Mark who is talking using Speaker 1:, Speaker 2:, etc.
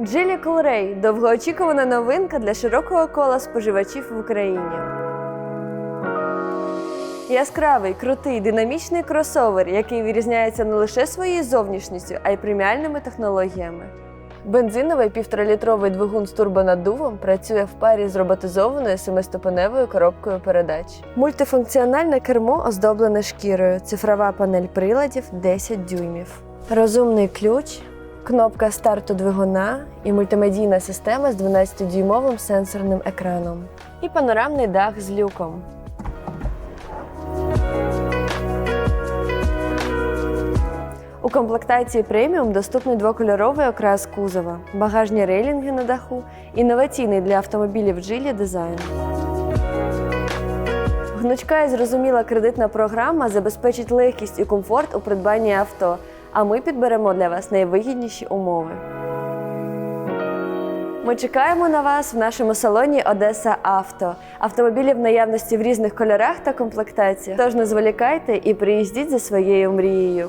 Speaker 1: Geely Coolray – довгоочікувана новинка для широкого кола споживачів в Україні. Яскравий, крутий, динамічний кросовер, який вирізняється не лише своєю зовнішністю, а й преміальними технологіями. Бензиновий півторалітровий двигун з турбонаддувом працює в парі з роботизованою семиступеневою коробкою передач. Мультифункціональне кермо оздоблене шкірою, цифрова панель приладів 10 дюймів. Розумний ключ, кнопка старту двигуна і мультимедійна система з 12-дюймовим сенсорним екраном. І панорамний дах з люком. У комплектації преміум доступний двокольоровий окрас кузова, багажні рейлінги на даху, інноваційний для автомобілів джилі дизайн. Гнучка і зрозуміла кредитна програма забезпечить легкість і комфорт у придбанні авто, а ми підберемо для вас найвигідніші умови. Ми чекаємо на вас в нашому салоні Одеса Авто. Автомобілі в наявності в різних кольорах та комплектаціях. Тож не зволікайте і приїздіть за своєю мрією.